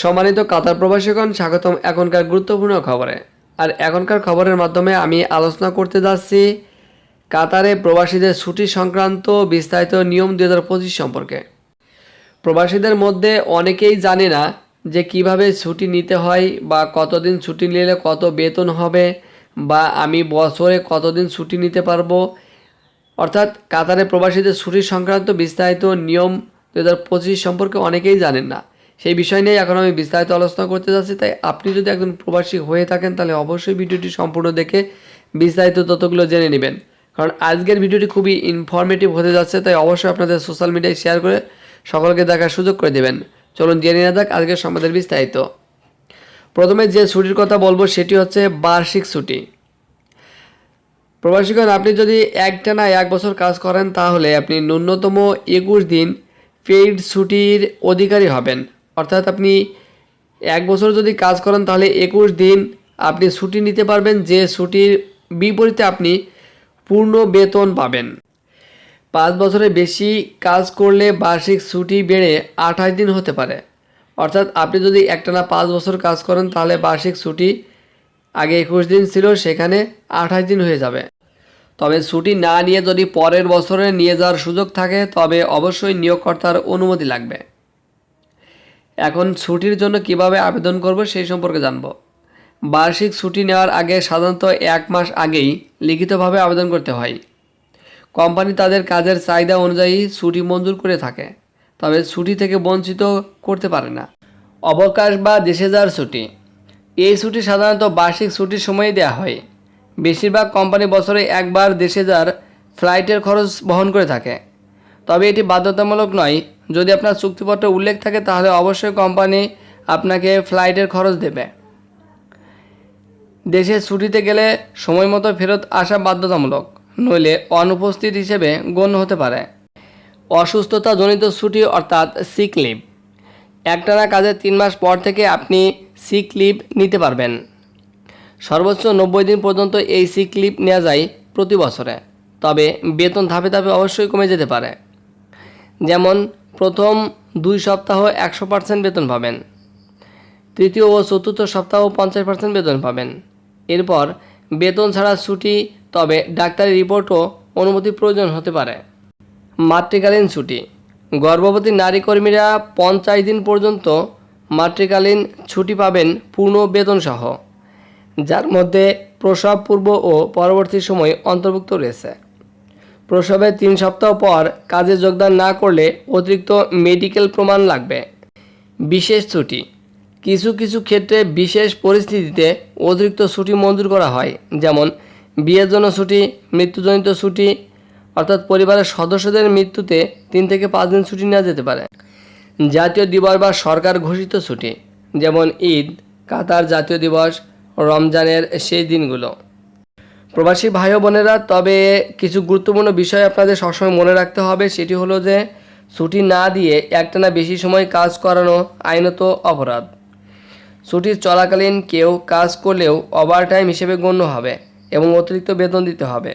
সম্মানিত কাতার প্রবাসীগণ, স্বাগতম এখনকার গুরুত্বপূর্ণ খবরে। আর এখনকার খবরের মাধ্যমে আমি আলোচনা করতে যাচ্ছি কাতারে প্রবাসীদের ছুটি সংক্রান্ত বিস্তারিত নিয়ম দু হাজার পঁচিশ সম্পর্কে। প্রবাসীদের মধ্যে অনেকেই জানে না যে কীভাবে ছুটি নিতে হয় বা কতদিন ছুটি নিলে কত বেতন হবে বা আমি বছরে কতদিন ছুটি নিতে পারব। অর্থাৎ কাতারে প্রবাসীদের ছুটি সংক্রান্ত বিস্তারিত নিয়ম দু হাজার পঁচিশ সম্পর্কে অনেকেই জানেন না। সেই বিষয় নিয়ে এখন আমি বিস্তারিত আলোচনা করতে যাচ্ছি। তাই আপনি যদি একজন প্রবাসী হয়ে থাকেন, তাহলে অবশ্যই ভিডিওটি সম্পূর্ণ দেখে বিস্তারিত তথ্যগুলো জেনে নেবেন। কারণ আজকের ভিডিওটি খুবই ইনফরমেটিভ হতে যাচ্ছে, তাই অবশ্যই আপনাদের সোশ্যাল মিডিয়ায় শেয়ার করে সকলকে দেখার সুযোগ করে দেবেন। চলুন জেনে না যাক আজকের সম্বাদের বিস্তারিত। প্রথমে যে ছুটির কথা বলব, সেটি হচ্ছে বার্ষিক ছুটি। প্রবাসীগণ, আপনি যদি একটানা এক বছর কাজ করেন, তাহলে আপনি ন্যূনতম একুশ দিন পেইড ছুটির অধিকারী হবেন। অর্থাৎ আপনি এক বছর যদি কাজ করেন, তাহলে একুশ দিন আপনি ছুটি নিতে পারবেন। যে ছুটির বিপরীতে আপনি পূর্ণ বেতন পাবেন। পাঁচ বছরের বেশি কাজ করলে বার্ষিক ছুটি বেড়ে আঠাশ দিন হতে পারে। অর্থাৎ আপনি যদি একটানা পাঁচ বছর কাজ করেন, তাহলে বার্ষিক ছুটি আগে একুশ দিন ছিল, সেখানে আঠাশ দিন হয়ে যাবে। তবে ছুটি না নিয়ে যদি পরের বছরে নিয়ে যাওয়ার সুযোগ থাকে, তবে অবশ্যই নিয়োগকর্তার অনুমতি লাগবে। এখন ছুটির জন্য কীভাবে আবেদন করব সেই সম্পর্কে জানব। বার্ষিক ছুটি নেওয়ার আগে সাধারণত এক মাস আগেই লিখিতভাবে আবেদন করতে হয়। কোম্পানি তাদের কাজের চাহিদা অনুযায়ী ছুটি মঞ্জুর করে থাকে, তবে ছুটি থেকে বঞ্চিত করতে পারে না। অবকাশ বা দেশে যাওয়ার ছুটি। এই ছুটি সাধারণত বার্ষিক ছুটির সময়ই দেওয়া হয়। বেশিরভাগ কোম্পানি বছরে একবার দেশে যাওয়ার ফ্লাইটের খরচ বহন করে থাকে, তবে এটি বাধ্যতামূলক নয়। যদি আপনার চুক্তিপত্রে উল্লেখ থাকে, তাহলে অবশ্যই কোম্পানি আপনাকে ফ্লাইটের খরচ দেবে। দেশে ছুটিতে গেলে সময় মতো ফেরত আসা বাধ্যতামূলক, নইলে অনুপস্থিত হিসেবে গণ্য হতে পারে। অসুস্থতাজনিত ছুটি অর্থাৎ সিক লিভ একটানা কাজের তিন মাস পর থেকে আপনি সিক লিভ নিতে পারবেন। সর্বোচ্চ নব্বই দিন পর্যন্ত এই সিক লিভ নেওয়া যায় প্রতি বছরে, তবে বেতন ধাপে ধাপে অবশ্যই কমে যেতে পারে। যেমন প্রথম দুই সপ্তাহ একশো পার্সেন্ট বেতন পাবেন। তৃতীয় ও চতুর্থ সপ্তাহ পঞ্চাশ পার্সেন্ট বেতন পাবেন। এরপর বেতন ছাড়া ছুটি, তবে ডাক্তারি রিপোর্টও অনুমতি প্রয়োজন হতে পারে। মাতৃকালীন ছুটি। গর্ভবতী নারী কর্মীরা পঞ্চাশ দিন পর্যন্ত মাতৃকালীন ছুটি পাবেন পূর্ণ বেতন সহ যার মধ্যে প্রসব পূর্ব ও পরবর্তী সময় অন্তর্ভুক্ত রয়েছে। প্রসবের তিন সপ্তাহ পর কাজে যোগদান না করলে অতিরিক্ত মেডিকেল প্রমাণ লাগবে। বিশেষ ছুটি। কিছু কিছু ক্ষেত্রে বিশেষ পরিস্থিতিতে অতিরিক্ত ছুটি মঞ্জুর করা হয়, যেমন বিয়ের জন্য ছুটি, মৃত্যুজনিত ছুটি, অর্থাৎ পরিবারের সদস্যদের মৃত্যুতে তিন থেকে পাঁচ দিন ছুটি নেওয়া যেতে পারে। জাতীয় দিবস বা সরকার ঘোষিত ছুটি, যেমন ঈদ, কাতার জাতীয় দিবস, রমজানের সেই দিনগুলো। প্রবাসী ভাই বোনেরা, তবে কিছু গুরুত্বপূর্ণ বিষয় আপনাদের সবসময় মনে রাখতে হবে, সেটি হলো যে ছুটি না দিয়ে একটানা বেশি সময় কাজ করানো আইনত অপরাধ। ছুটির চলাকালীন কেউ কাজ করলেও ওভারটাইম হিসেবে গণ্য হবে এবং অতিরিক্ত বেতন দিতে হবে।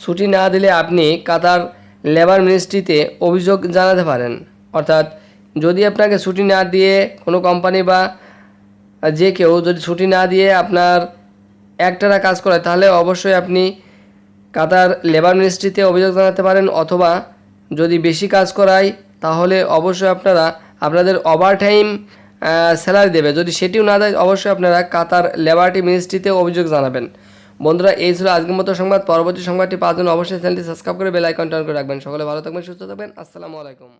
ছুটি না দিলে আপনি কাতার লেবার মিনিস্ট্রিতে অভিযোগ জানাতে পারেন। অর্থাৎ যদি আপনাকে ছুটি না দিয়ে কোনো কোম্পানি বা যে কেউ যদি ছুটি না দিয়ে আপনার একটানা কাজ করে তাহলে অবশ্যই আপনি কাতার লেবার মিনিস্ট্রিতে অভিযোগ জানাতে পারেন অথবা যদি বেশি কাজ করায়, তাহলে অবশ্যই আপনারা, আপনাদের ওভার টাইম স্যালারি দেবে। যদি সেটিও না দেয়, অবশ্যই আপনারা কাতার লেবারটি মিনিস্ট্রিতে অভিযোগ জানাবেন। বন্ধুরা, এই ছিল আজকের মতো সংবাদ। পরবর্তী সংবাদটি জন্য অবশ্যই চ্যানেলটি সাবস্ক্রাইব করে বেল আইকনটা করে রাখবেন। সকলে ভালো থাকবেন, সুস্থ থাকবেন। আসসালামু আলাইকুম।